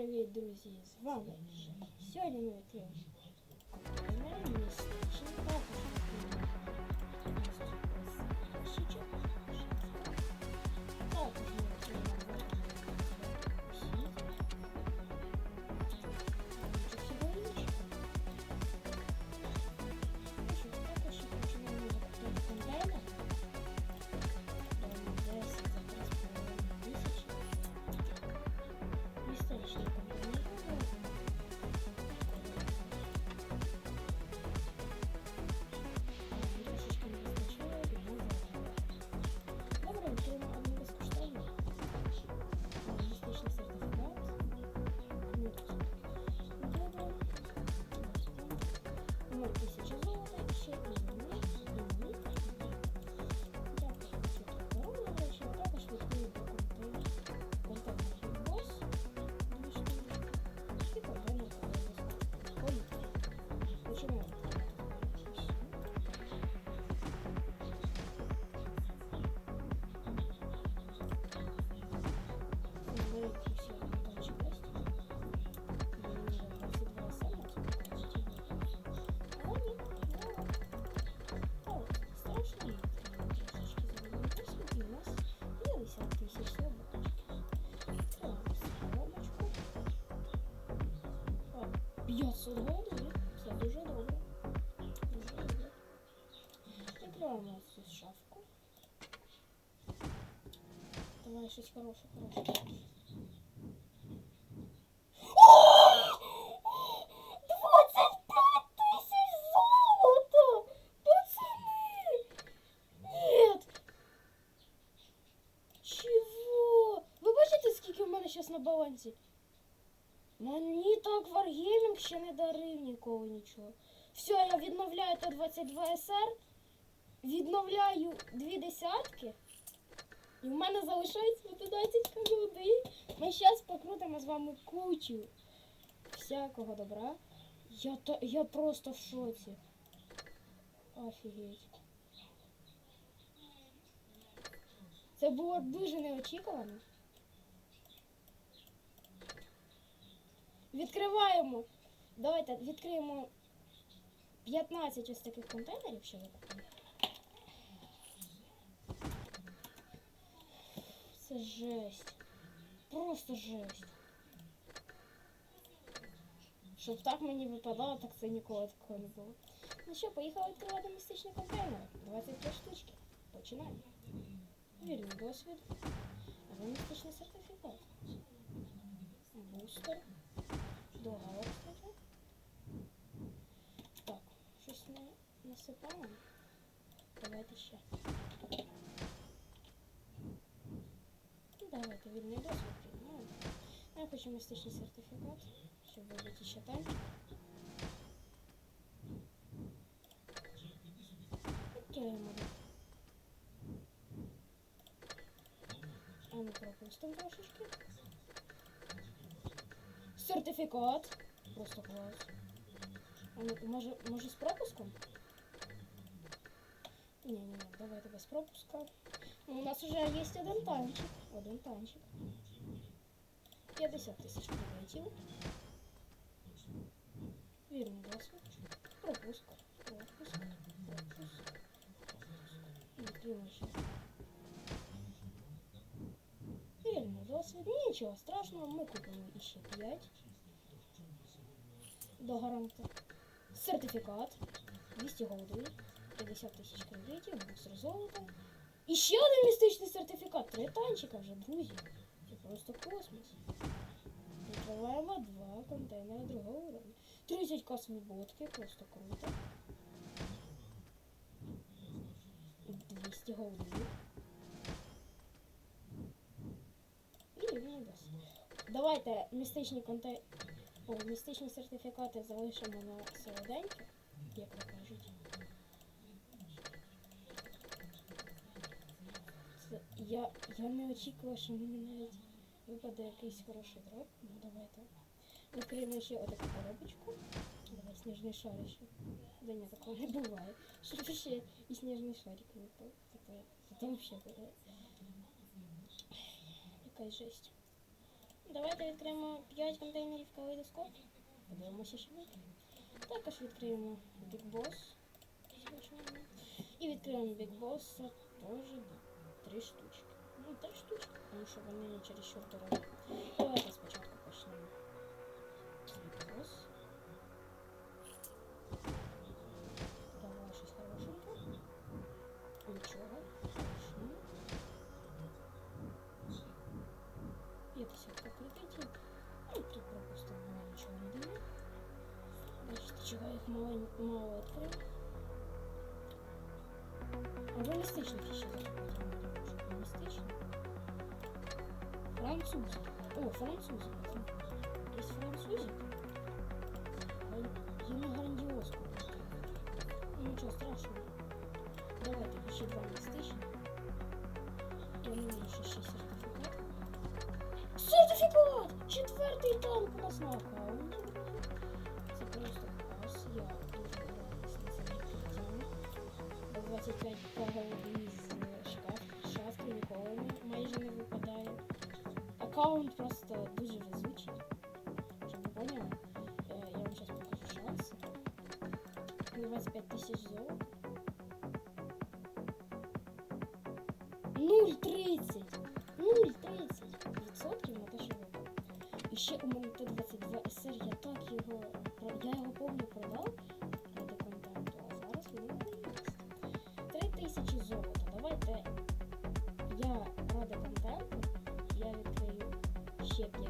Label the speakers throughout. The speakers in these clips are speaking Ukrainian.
Speaker 1: привіт, друзі! З вами. Сьогодні ми відкриємо 500 голдів. Це дуже добре. Дуже добре. Відкриваємо цю шафку. Давай щось хороше, хороше. Двадцять п'ять тисяч золота! Пацани! Нет! Чего? Ви бачите, скільки в мене зараз на балансі? Мені так Wargaming ще не дарив ніколи нічого. Все, я відновляю Т-22 СР, відновляю дві десятки. І в мене залишається 11 людей. Ми зараз покрутимо з вами кучу всякого добра. Я, та, я просто в шоці. Офігеть. Це було дуже неочікувано. Відкриваємо. Давайте відкриємо 15 ось таких контейнерів, що викупимо. Це жесть. Просто жесть. Щоб так мені випадало, так це ніколи такого не було. Ну що, поїхали відкривати містичні контейнери. 23 штучки. Починаємо. Вільний досвід. Містичний сертифікат. Бустер. Договор, кстати. Так, щось ми насипаємо. Давайте ще. Ну, Давайте вільний досвід приймаємо. Я хочу містичний сертифікат, щоб вибити ще танчик. Відкриємо. А ну пропустимо трошечки. Сертифікат. Просто клас. А ну, може, може з пропуском? Ні, ні, ні, давайте без пропуска. Ну, у нас уже є один танчик. Один танчик. 50 тисяч кредитів. Вірний досвід. Пропуск. Пропуск. Пропуск. Відкриємо ще. Нічого страшного, ми купимо іще 5. До гаранта. Сертифікат. 200 голди. 50 тисяч кредитів, буксер золота. І ще один містичний сертифікат. Три танчика вже, друзі. Це просто космос. Відкриваємо два контейнери другого уровня. 30 к свободки, просто круто. 200 голдів. І рівний досвід. Давайте містичні конте... О, містичні сертифікати залишимо на солоденьке, як ви кажуть. Це... Я, я не очікувала, що мені навіть випаде якийсь хороший дроп. Ну давайте. Відкриємо ще отаку коробочку. Давай сніжний шарик ще. Да ні, такого не буває. Щоб ще і сніжний шарик випав. Це взагалі буде. Якась жесть. Давайте відкриємо 5 контейнерів калейдоскоп. Подивимося, що буде. Також відкриємо Big Boss. І відкриємо Big Boss теж три штучки. Ну, три штучки, тому що вони чересчур дорогі. Давайте спочатку почнемо. Big Boss. Бачите, чого я їх мало, мало відкрив. А реалістичних ще закупити не можу. Реалістично. Француз. О, французи. Є французик. Ему грандиозку. Ну, нічого страшного. Давайте ще два реалістичних. І у мене ще ще сертифікат. Сертифікат! Четвертий танк у нас на 25 погоди з шкаф, шафки ніколи майже не випадає. Аккаунт просто дуже везучий. Щоб ви поняли, я вам зараз покажу шанси. 25 тисяч золота. Ще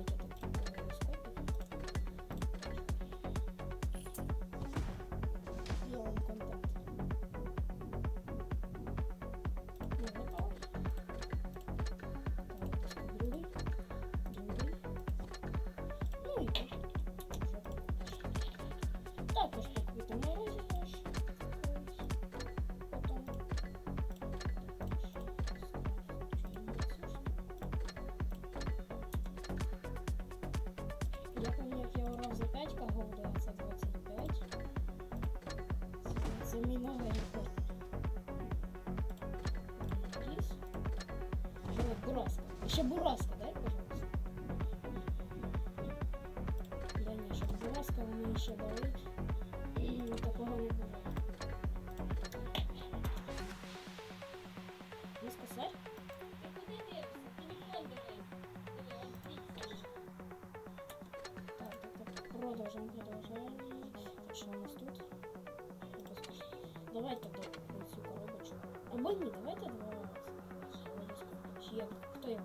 Speaker 1: бураска. Ще бураска, дай, пожалуйста. Да ні, щоб бураска вони ще дали. М, Такого не було. Не сказать? Так, так, так. Продовжуємо, продовжуємо. Так, що у нас тут? Випуск. Давайте до цю коробочку. Або ні, давайте два рази. Хто?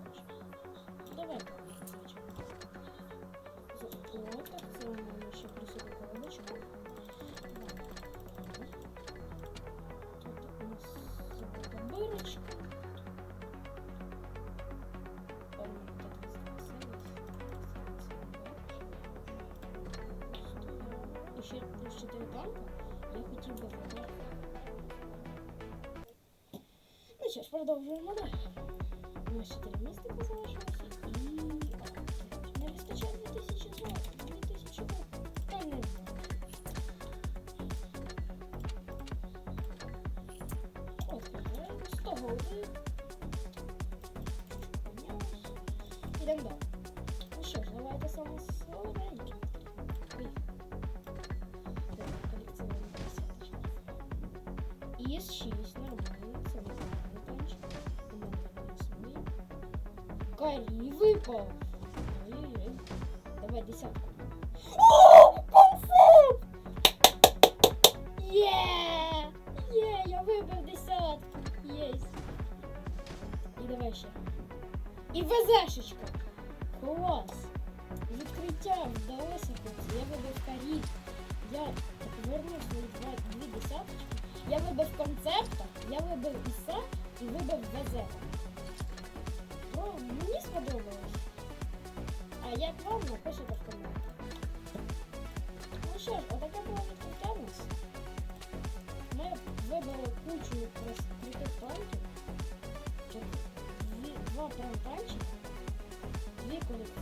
Speaker 1: Давайте, звичайно. З- О, так, це у мене ще присутня коробочка. Тут у нас золота бирочка. Так, І ще плюс 4 танка. Я хотів би вибрати. Ну що ж, продовжуємо далі. У нас 4 містика залишилося і... Не вистачає 2000 злотих. 2000 злотих. Та не. Ось, 100 голди. Ідемо далі. Ну що ж, давайте саме. Колекціонуємо. Із 6 Карі випав. Давай десятку. О, конфет! Є! Є, я вибив десятку. Єсть. І давай ще. І ВЗшечка. Клас. Відкриття вдалося, хлопці. Я вибив карі. Я повернув свої два, дві десяточки. Я вибив концепта, я вибив іса і вибив ВЗ. О, мені сподобалось. А як вам напишете в коментарях. Ну що ж, отаке було відкриття у нас. Ми вибили кучу крутих танків. Чот- дві- Два прям танчика, дві колекціоночки